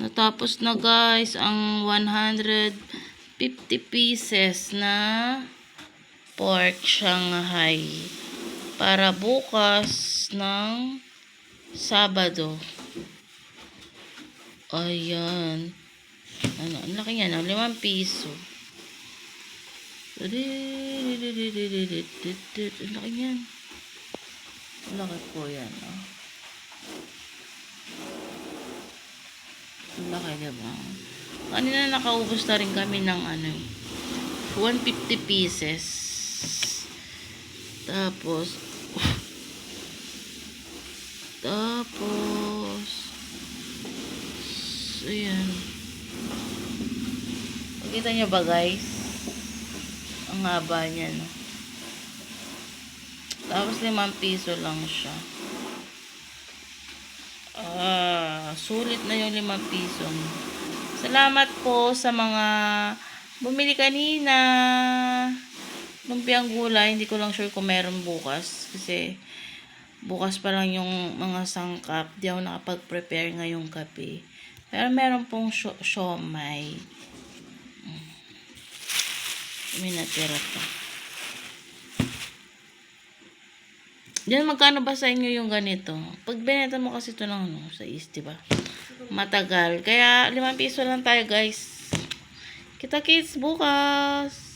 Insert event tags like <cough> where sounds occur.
Natapos na guys ang 150 pieces na pork Shanghai para bukas ng Sabado. Ayan. Ano, ang laki niya na, 5 piso. Ang laki niyan. Ang laki po yan. Oh. Laki, diba? Kanina nakaubos na rin kami ng ano, 150 pieces. Tapos, <laughs> tapos, so yan. Nakita niyo ba guys? Ang haba niya, no? Tapos limang piso lang siya. Sulit na yung limang piso. Salamat po sa mga bumili kanina. Lumpiang gulay, hindi ko lang sure kung meron bukas. Kasi bukas pa lang yung mga sangkap. Di ako nakapag-prepare ngayong gabi. Pero meron pong siomay. Mm. May natira pa. Diyan, magkano ba sa inyo yung ganito? Pag binenta mo kasi ito ng ano, sa East, diba? Matagal. Kaya, limang piso lang tayo, guys. Kita kits bukas.